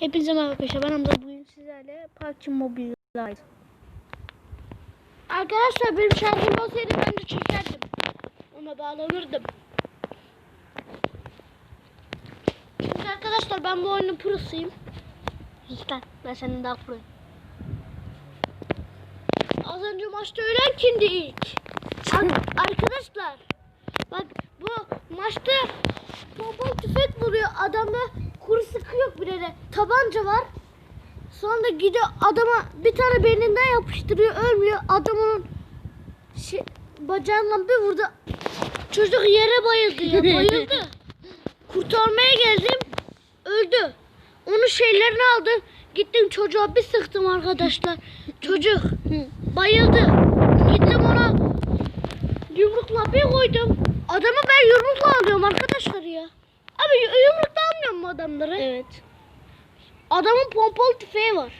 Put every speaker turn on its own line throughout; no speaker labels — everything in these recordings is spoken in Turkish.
Hepinize merhaba arkadaşlar. Ben Hamza. Bugün sizlerle PUBG Mobile'dayız. Arkadaşlar benim şarjım olsaydı ben de çekerdim. Ona bağlanırdım. Çünkü arkadaşlar ben bu oyunun prosuyum. İşte ben senin daha proyum. Az önce maçta ölen kimdi ilk? Ar- arkadaşlar bak bu maçta pompalı tüfek vuruyor adamda kuru sıkı yok bile de tabanca var. Sonra da gidiyor adama bir tane belinden yapıştırıyor ölmüyor. Adamın şey, bacağından bir vurdu. Çocuk yere bayıldı ya bayıldı. Kurtarmaya geldim öldü. Onun şeylerini aldım. Gittim çocuğa bir sıktım arkadaşlar. Çocuk bayıldı. Gittim ona yumrukla bir koydum. Adamı ben yumrukla alıyorum arkadaşlar ya. Abi yumrukla almıyor mu adamları? Evet. Adamın pompalı tüfeği var.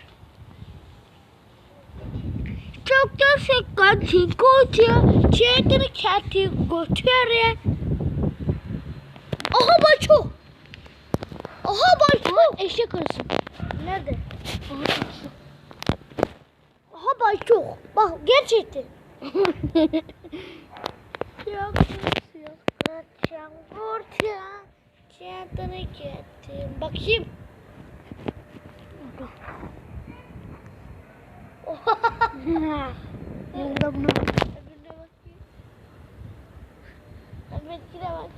Çok gerçekten çünkü ötüyor. Çeyretini kenti götürüyor. Aha Bayço. Aha Bayço. Eşek arısı. Nerede? Aha Bayço. Aha Bayço. Bak gerçekten. Yok yok kaçan buraya kendini gittim. Bakayım. Yanında bunu. Öbürüne bakayım. Öbürkine bak.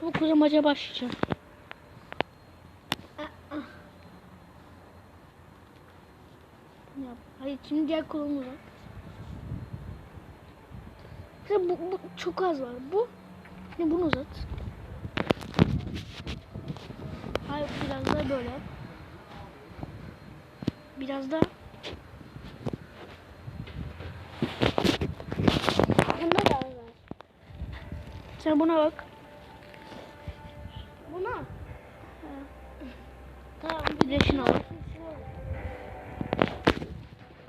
Çok uzamaca başlayacağım. Ya, hayır şimdi diğer kolumu uzat. Mesela bu, bu çok az var. Bu ne bunu uzat. Hayır biraz da böyle. Biraz da Bunda da var. Sen buna bak. Buna? Tamam bir de.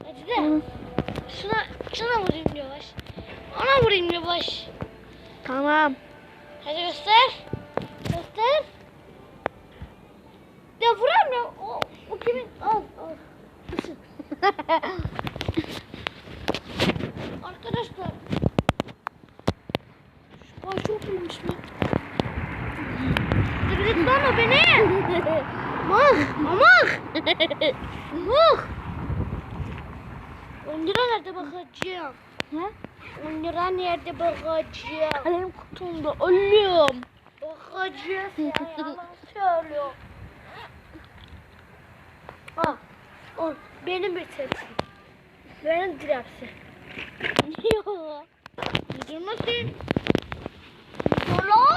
Hadi de. Şuna, şuna vurayım yavaş. Ona vurayım yavaş. Tamam. Hadi göster. Göster. Ya vuram ya. O, o kimin? Al al. Arkadaşlar. Şu boy çok iyiymiş mi? Dur git bana beni. Mah. Mamah. Mah. 10 lira nerede bakacağım? He? 10 lira nerede bakacağım? Kalem kutumda ölüyorum. Bakacağız ya yalan söylüyor. Ha, o benim bitirsin. Benim dirapsi. Yok. Bitirmesin. Yola.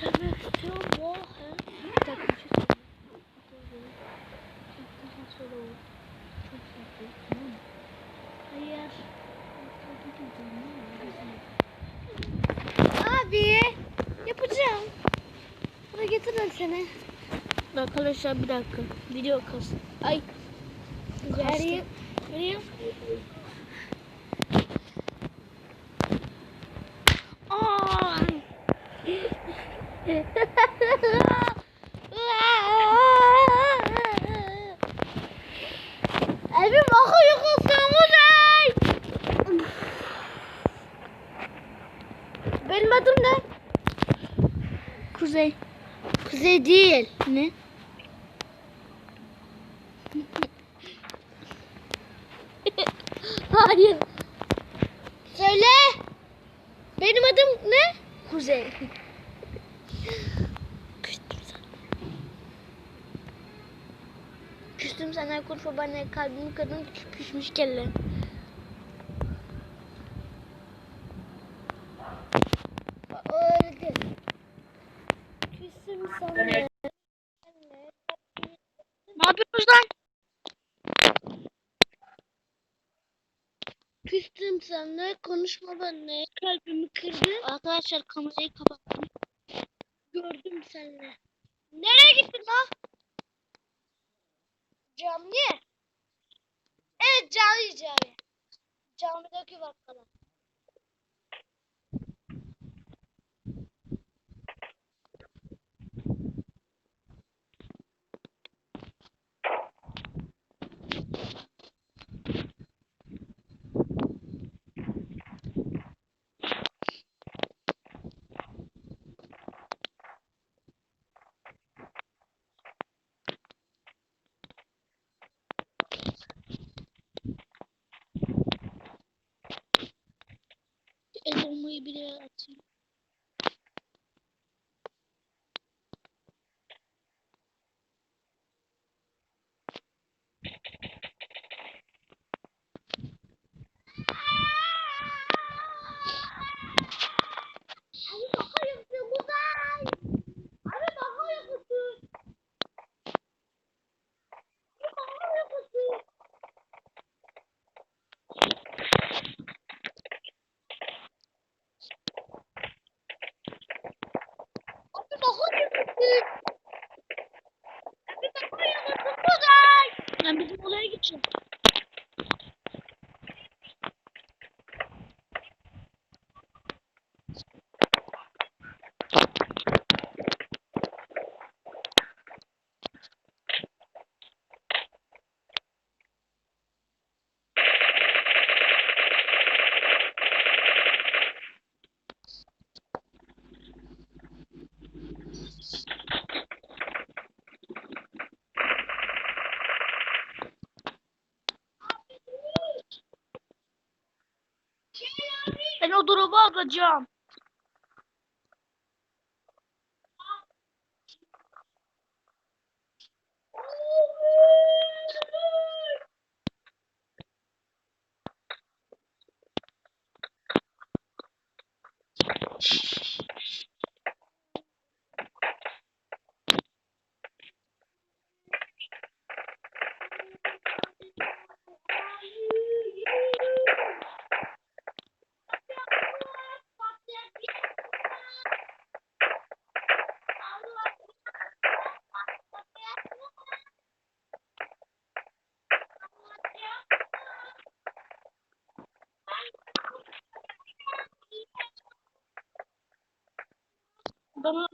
Tabii istiyorum bu. Bir dakika bir şey söyleyeyim. Hayır. Abi yapacağım. Getiririm seni. Arkadaşlar bir dakika. Video kalsın. Ay. Vereyim. Aa. Evim akıyor kızım Kuzey. Benim adım ne? Kuzey. Kuzey değil. Ne? Hayır. Söyle. Benim adım ne? Kuzey. Küstüm sana. Küstüm sana kurfa bana kalbim kadın pişmiş kelle. Öldü. Küstüm sana. Ne yapıyorsunuz lan? Küstüm seninle konuşma benimle kalbimi kırdın. Arkadaşlar kamerayı kapattım. Gördüm seninle. Nereye gittin lan? Camiye. Evet cami cami. camideki bakkala.
O drop'u. Bana.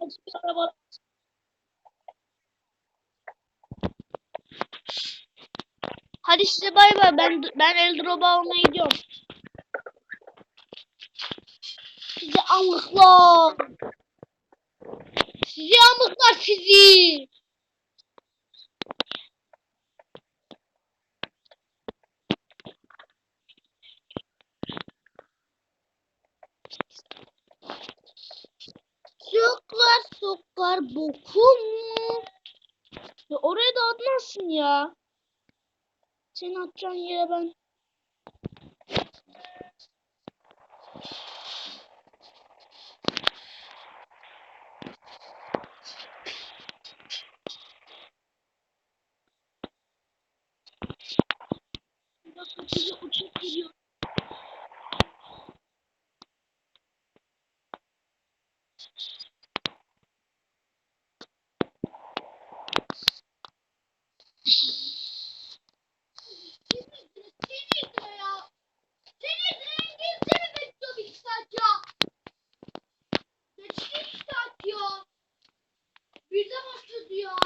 Hadi size bay bay. Ben ben el drop'u almaya gidiyorum. Sizi amıklar. Sizi amıklar sizi. Ya. Senin atacağın yere ben. Bize uçak
başladı ya.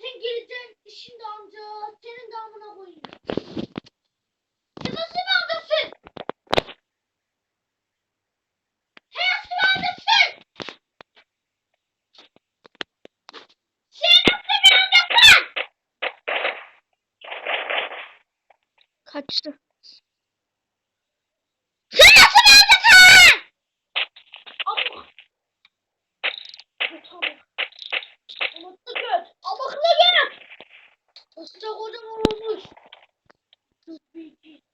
Sen geleceksin şimdi amca. Senin damına koyayım. Nasıl adamsın? Sen nasıl adamsın? Sen nasıl adamsın?
Kaçtı.
Sen nasıl bir adamsın?
Ama. Tamam.
Umutlu göt. Amaklı göt. Nasıl kocaman olmuş. Çok büyük.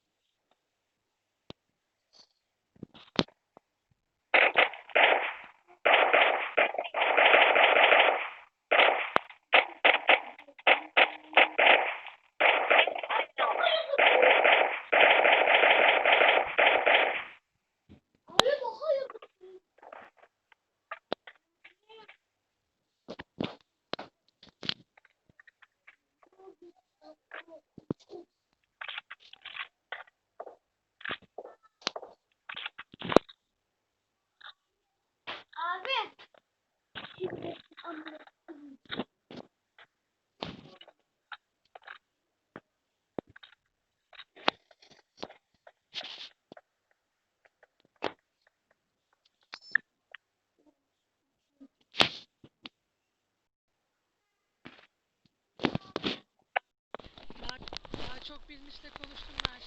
Abi bakayım.
Bilmişle konuştum ben şimdi.